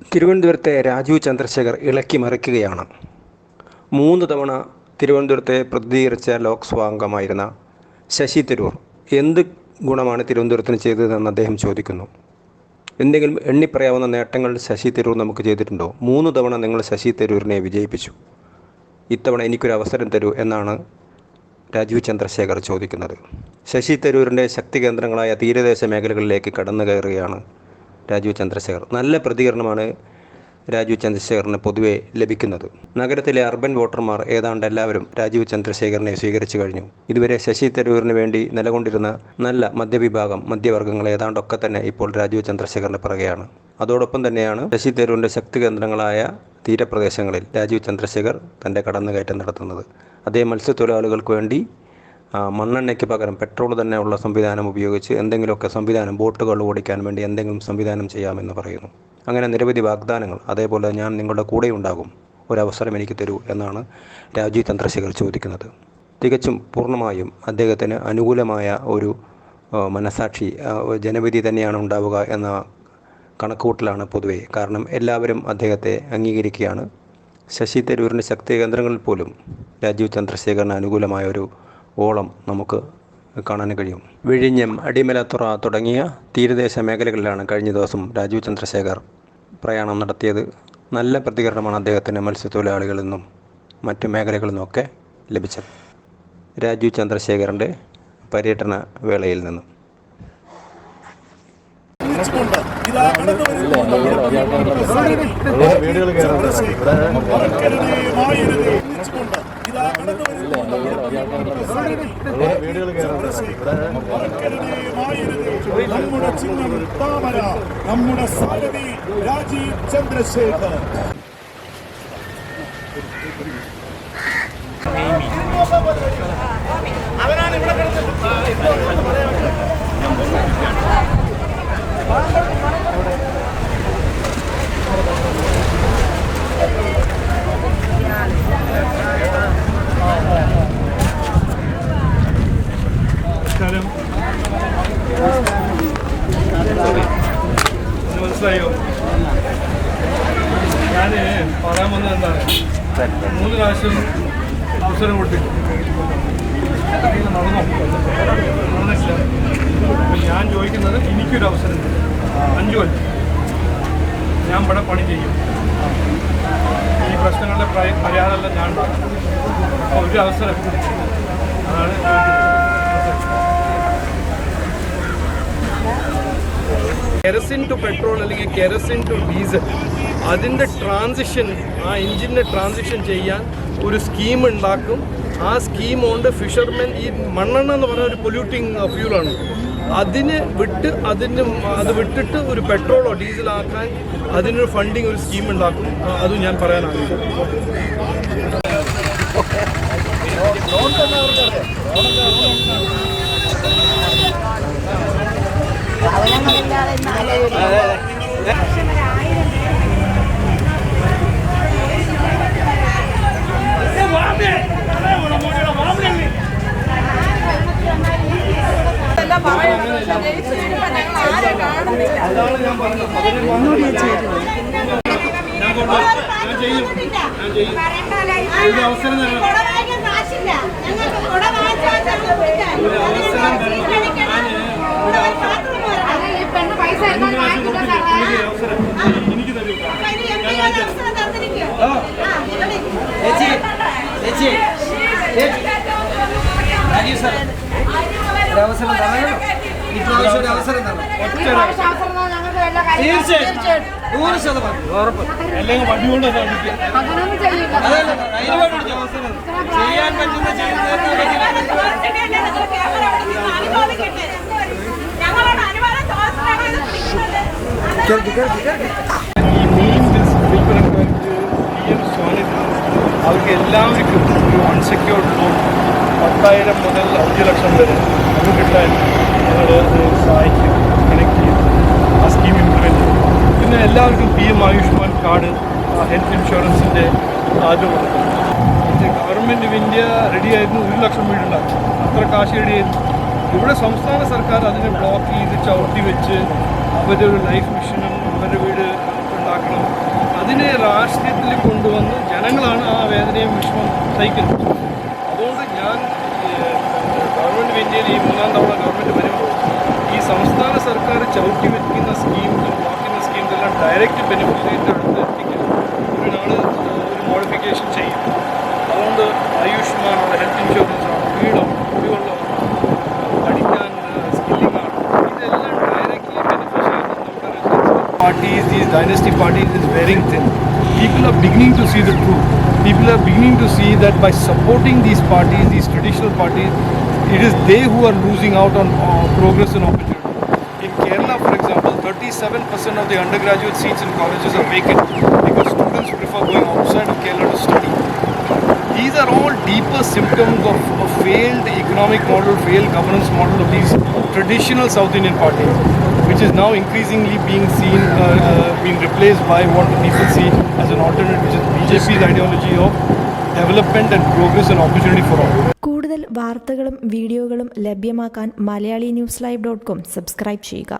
തിരുവനന്തപുരത്തെ രാജീവ് ചന്ദ്രശേഖർ ഇളക്കി മറിക്കുകയാണ്. മൂന്ന് തവണ തിരുവനന്തപുരത്തെ പ്രതിനിധീകരിച്ച ലോക്സഭാ അംഗമായിരുന്ന ശശി തരൂർ എന്ത് ഗുണമാണ് തിരുവനന്തപുരത്തിന് ചെയ്തതെന്ന് അദ്ദേഹം ചോദിക്കുന്നു. എന്തെങ്കിലും എണ്ണിപ്പറയാവുന്ന നേട്ടങ്ങൾ ശശി തരൂർ നമുക്ക് ചെയ്തിട്ടുണ്ടോ? മൂന്ന് തവണ നിങ്ങൾ ശശി തരൂരിനെ വിജയിപ്പിച്ചു. ഇത്തവണ എനിക്കൊരു അവസരം തരൂ എന്നാണ് രാജീവ് ചന്ദ്രശേഖർ ചോദിക്കുന്നത്. ശശി തരൂരിന്റെ ശക്തി കേന്ദ്രങ്ങളായ തീരദേശ മേഖലകളിലേക്ക് കടന്നു കയറുകയാണ് രാജീവ് ചന്ദ്രശേഖർ. നല്ല പ്രതികരണമാണ് രാജീവ് ചന്ദ്രശേഖറിന് പൊതുവെ ലഭിക്കുന്നത്. നഗരത്തിലെ അർബൻ വോട്ടർമാർ ഏതാണ്ട് എല്ലാവരും രാജീവ് ചന്ദ്രശേഖറിനെ സ്വീകരിച്ചു കഴിഞ്ഞു. ഇതുവരെ ശശി തരൂരിന് വേണ്ടി നിലകൊണ്ടിരുന്ന നല്ല മധ്യവിഭാഗം മധ്യവർഗങ്ങൾ ഏതാണ്ടൊക്കെ തന്നെ ഇപ്പോൾ രാജീവ് ചന്ദ്രശേഖറിന് പിറകെയാണ്. അതോടൊപ്പം തന്നെയാണ് ശശി തരൂരിന്റെ ശക്തി കേന്ദ്രങ്ങളായ തീരപ്രദേശങ്ങളിൽ രാജീവ് ചന്ദ്രശേഖർ തന്റെ കടന്നുകയറ്റം നടത്തുന്നത്. അതേ മത്സ്യത്തൊഴിലാളികൾക്ക് വേണ്ടി മണ്ണെണ്ണയ്ക്ക് പകരം പെട്രോൾ തന്നെ ഉള്ള സംവിധാനം ഉപയോഗിച്ച് എന്തെങ്കിലുമൊക്കെ സംവിധാനം ബോട്ടുകൾ ഓടിക്കാൻ വേണ്ടി എന്തെങ്കിലും സംവിധാനം ചെയ്യാമെന്ന് പറയുന്നു. അങ്ങനെ നിരവധി വാഗ്ദാനങ്ങൾ അതേപോലെ ഞാൻ നിങ്ങളുടെ കൂടെ ഉണ്ടാകും ഒരവസരം എനിക്ക് തരൂ എന്നാണ് രാജീവ് ചന്ദ്രശേഖർ ചോദിക്കുന്നത്. തികച്ചും പൂർണമായും അദ്ദേഹത്തിന് അനുകൂലമായ ഒരു മനസാക്ഷി ജനവിധി തന്നെയാണ് ഉണ്ടാവുക എന്ന കണക്കുകൂട്ടലാണ് പൊതുവെ. കാരണം എല്ലാവരും അദ്ദേഹത്തെ അംഗീകരിക്കുകയാണ്. ശശി തരൂരിന്റെ ശക്തി കേന്ദ്രങ്ങളിൽ പോലും രാജീവ് ചന്ദ്രശേഖറിന് അനുകൂലമായ ഒരു ഓളം നമുക്ക് കാണാൻ കഴിയും. വിഴിഞ്ഞം അടിമലത്തുറ തുടങ്ങിയ തീരദേശ മേഖലകളിലാണ് കഴിഞ്ഞ ദിവസം രാജീവ് ചന്ദ്രശേഖർ പ്രയാണം നടത്തിയത്. നല്ല പ്രതികരണമാണ് അദ്ദേഹത്തിന് മത്സ്യത്തൊഴിലാളികളിൽ നിന്നും മറ്റു മേഖലകളിൽ നിന്നൊക്കെ ലഭിച്ചത്. രാജീവ് ചന്ദ്രശേഖറിന്റെ പര്യടന വേളയിൽ നിന്നും. ഇതാ നമ്മുടെ ചിഹ്നം താമര നമ്മുടെ സാരഥി രാജീവ് ചന്ദ്രശേഖർ നമസ്കാരം മനസ്സിലായോ ഞാൻ പറയാൻ വന്നത് എന്താണ് മൂന്ന് പ്രാവശ്യം അവസരം കൊടുത്തിട്ടു നടന്നോ നടന്നിട്ടില്ല അപ്പോൾ ഞാൻ ചോദിക്കുന്നത് എനിക്കൊരു അവസരം. അഞ്ചു കൊല്ലം. ഞാൻ ഇവിടെ പണി ചെയ്യും. ഈ പ്രശ്നങ്ങളുടെ പരിഹാരമെല്ലാം ഞാൻ ഒരു അവസരം. അതാണ് കെറസിൻ ടു പെട്രോൾ അല്ലെങ്കിൽ കെറസിൻ ടു ഡീസൽ അതിന്റെ ട്രാൻസിഷൻ ആ എഞ്ചിന്റെ ട്രാൻസിഷൻ ചെയ്യാൻ ഒരു സ്കീം ഉണ്ടാക്കും. ആ സ്കീം കൊണ്ട് ഫിഷർമെൻ ഈ മണ്ണെണ്ണ എന്ന് പറഞ്ഞ ഒരു പൊല്യൂട്ടിങ് ഫ്യൂളാണ് അതിന് വിട്ട് അതിന് അത് വിട്ടിട്ട് ഒരു പെട്രോളോ ഡീസലാക്കാൻ അതിനൊരു ഫണ്ടിങ് ഒരു സ്കീം ഉണ്ടാക്കും. അതും ഞാൻ ആഗ്രഹിക്കുന്നു സാധനങ്ങളില്ലാതെ ഇന്ന് ആലോചിക്കും. ഇതെല്ലാം പറയുന്നത് പക്ഷേ ജയിച്ച് കഴിയുമ്പോൾ ഞങ്ങൾ ആരെയും കാണുന്നില്ല. അതാണ് ഞാൻ പറഞ്ഞത് അതിന് ഞാൻ കൊണ്ടുപോകും ഞാൻ ചെയ്യും ഞാൻ ചെയ്യും ഒരു അവസരം തരണം. ഒരു അവസരം തരണം അവസരം തരണം ഇപ്രാവശ്യം ഒരു അവസരം തരണം അവസരം തീർച്ചയായിട്ടും. നൂറ് ശതമാനം. ഉറപ്പ്. അല്ലെങ്കിൽ വടി കൊണ്ട് തന്നെ ഈ മീൻ വിൽപ്പനക്കാർക്ക് പി എം സ്വാനിധി അവർക്ക് എല്ലാവർക്കും ഒരു അൺസെക്യൂർഡ് ലോൺ പത്തായിരം മുതൽ അഞ്ച് ലക്ഷം വരെ അത് കിട്ടാൻ ഞങ്ങൾ സഹായിക്കും കണക്ട് ആ സ്കീം ഇംപ്ലിമെന്റ് ചെയ്യും. പിന്നെ എല്ലാവർക്കും P M Ayushman card health ഇൻഷുറൻസിന്റെ അത് കൊടുക്കും. ഗവൺമെന്റ് ഓഫ് ഇന്ത്യ റെഡിയായിരുന്നു ഒരു ലക്ഷം വീടുണ്ടാക്കി അത്ര കാശ് റെഡിയായിരുന്നു ഇവിടെ സംസ്ഥാന സർക്കാർ അതിനെ ബ്ലോക്ക് ചെയ്ത് ചവിട്ടി വെച്ച് അവരുടെ ഒരു ലൈഫ് മിഷനും അവരുടെ വീട് ഉണ്ടാക്കണം. അതിനെ രാഷ്ട്രീയത്തിൽ കൊണ്ടുവന്ന് ജനങ്ങളാണ് ആ വേദനയും വിഷമം സഹിക്കുന്നത്. അതുകൊണ്ട് ഞാൻ ഗവൺമെന്റ് ഇന്ത്യയിൽ ഈ മൂന്നാം തവണ ഗവൺമെന്റ് വരുമ്പോൾ ഈ സംസ്ഥാന സർക്കാർ ചവിട്ടി വയ്ക്കുന്ന സ്കീംസും വാക്കുന്ന സ്കീംസ് എല്ലാം ഡയറക്റ്റ് ബെനിഫിഷ്യറിയുടെ അടുത്ത് parties, these dynasty parties is wearing thin. People are beginning to see the truth. People are beginning to see that by supporting these parties, these traditional parties, it is they who are losing out on uh, progress and opportunity. In Kerala, for example, 37% of the undergraduate seats in colleges are vacant because students prefer going outside of Kerala to study. These are all deeper symptoms of a failed economic model, failed governance model of these traditional South Indian parties, which is now increasingly being seen, uh, uh, being replaced by what people see as an alternate, which is BJP's ideology of development and progress and opportunity for all. കൂടുതൽ വാർത്തകളും വീഡിയോകളും ലഭ്യമാക്കാൻ Malayali news live dot com subscribe ചെയ്യുക